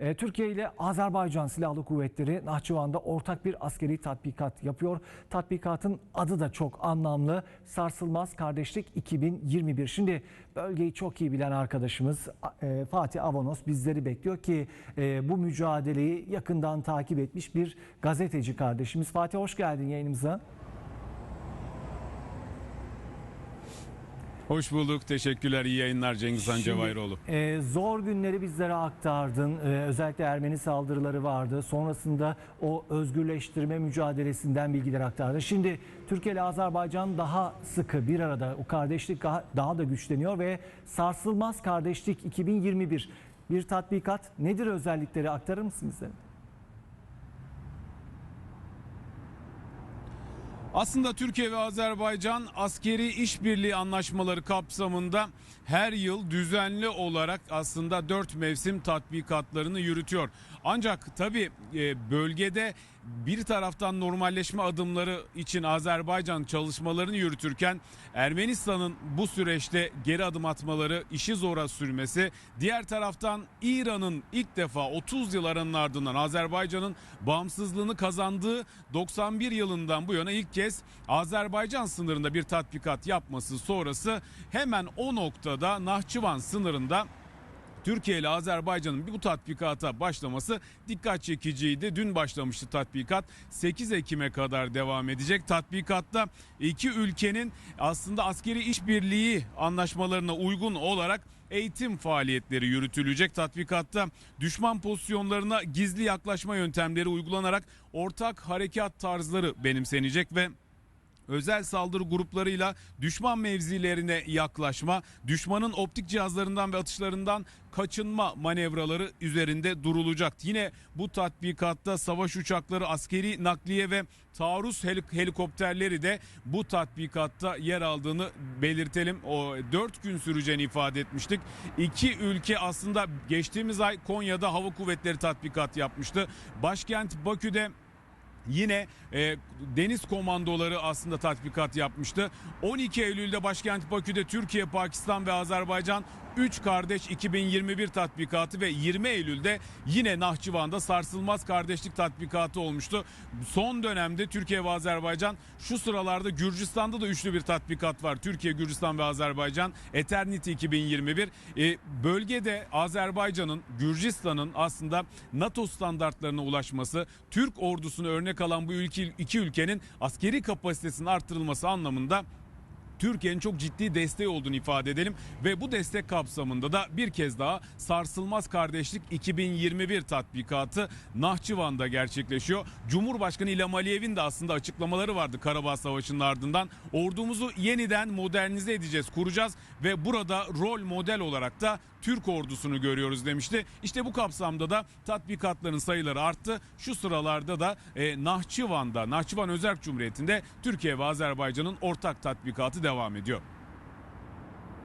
E, Türkiye ile Azerbaycan Silahlı Kuvvetleri Nahçıvan'da ortak bir askeri tatbikat yapıyor. Tatbikatın adı da çok anlamlı. Sarsılmaz Kardeşlik 2021. Şimdi bölgeyi çok iyi bilen arkadaşımız e, Fatih Avanos bizleri bekliyor ki e, bu mücadeleyi yakından takip etmiş bir gazeteci kardeşimiz. Fatih hoş geldin yayınımıza. Hoş bulduk. Teşekkürler. İyi yayınlar Cengiz Han Cevahirioğlu. Ee, zor günleri bizlere aktardın. Ee, özellikle Ermeni saldırıları vardı. Sonrasında o özgürleştirme mücadelesinden bilgiler aktardın. Şimdi Türkiye ile Azerbaycan daha sıkı bir arada. O kardeşlik daha, daha da güçleniyor ve Sarsılmaz Kardeşlik 2021 bir tatbikat. Nedir özellikleri aktarır mısın bize? Aslında Türkiye ve Azerbaycan askeri işbirliği anlaşmaları kapsamında her yıl düzenli olarak aslında dört mevsim tatbikatlarını yürütüyor. Ancak tabi bölgede bir taraftan normalleşme adımları için Azerbaycan çalışmalarını yürütürken Ermenistan'ın bu süreçte geri adım atmaları, işi zora sürmesi, diğer taraftan İran'ın ilk defa 30 yıl aranın ardından Azerbaycan'ın bağımsızlığını kazandığı 91 yılından bu yana ilk kez Azerbaycan sınırında bir tatbikat yapması sonrası hemen o noktada Nahçıvan sınırında Türkiye ile Azerbaycan'ın bu tatbikata başlaması dikkat çekiciydi. Dün başlamıştı tatbikat. 8 Ekim'e kadar devam edecek. Tatbikatta iki ülkenin aslında askeri işbirliği anlaşmalarına uygun olarak eğitim faaliyetleri yürütülecek. Tatbikatta düşman pozisyonlarına gizli yaklaşma yöntemleri uygulanarak ortak harekat tarzları benimsenecek ve özel saldırı gruplarıyla düşman mevzilerine yaklaşma, düşmanın optik cihazlarından ve atışlarından kaçınma manevraları üzerinde durulacak. Yine bu tatbikatta savaş uçakları, askeri nakliye ve taarruz helik- helikopterleri de bu tatbikatta yer aldığını belirtelim. O 4 gün süreceğini ifade etmiştik. İki ülke aslında geçtiğimiz ay Konya'da hava kuvvetleri tatbikat yapmıştı. Başkent Bakü'de Yine e, deniz komandoları aslında tatbikat yapmıştı. 12 Eylül'de başkent Bakü'de Türkiye, Pakistan ve Azerbaycan 3 kardeş 2021 tatbikatı ve 20 Eylül'de yine Nahçıvan'da sarsılmaz kardeşlik tatbikatı olmuştu. Son dönemde Türkiye ve Azerbaycan şu sıralarda Gürcistan'da da üçlü bir tatbikat var. Türkiye, Gürcistan ve Azerbaycan Eternity 2021. E, bölgede Azerbaycan'ın, Gürcistan'ın aslında NATO standartlarına ulaşması, Türk ordusunu örnek alan bu ülke, iki ülkenin askeri kapasitesinin arttırılması anlamında Türkiye'nin çok ciddi desteği olduğunu ifade edelim ve bu destek kapsamında da bir kez daha Sarsılmaz Kardeşlik 2021 tatbikatı Nahçıvan'da gerçekleşiyor. Cumhurbaşkanı İlham Aliyev'in de aslında açıklamaları vardı Karabağ Savaşı'nın ardından. Ordumuzu yeniden modernize edeceğiz, kuracağız ve burada rol model olarak da Türk ordusunu görüyoruz demişti. İşte bu kapsamda da tatbikatların sayıları arttı. Şu sıralarda da e, Nahçıvan'da, Nahçıvan Özerk Cumhuriyeti'nde Türkiye ve Azerbaycan'ın ortak tatbikatı devam ediyor.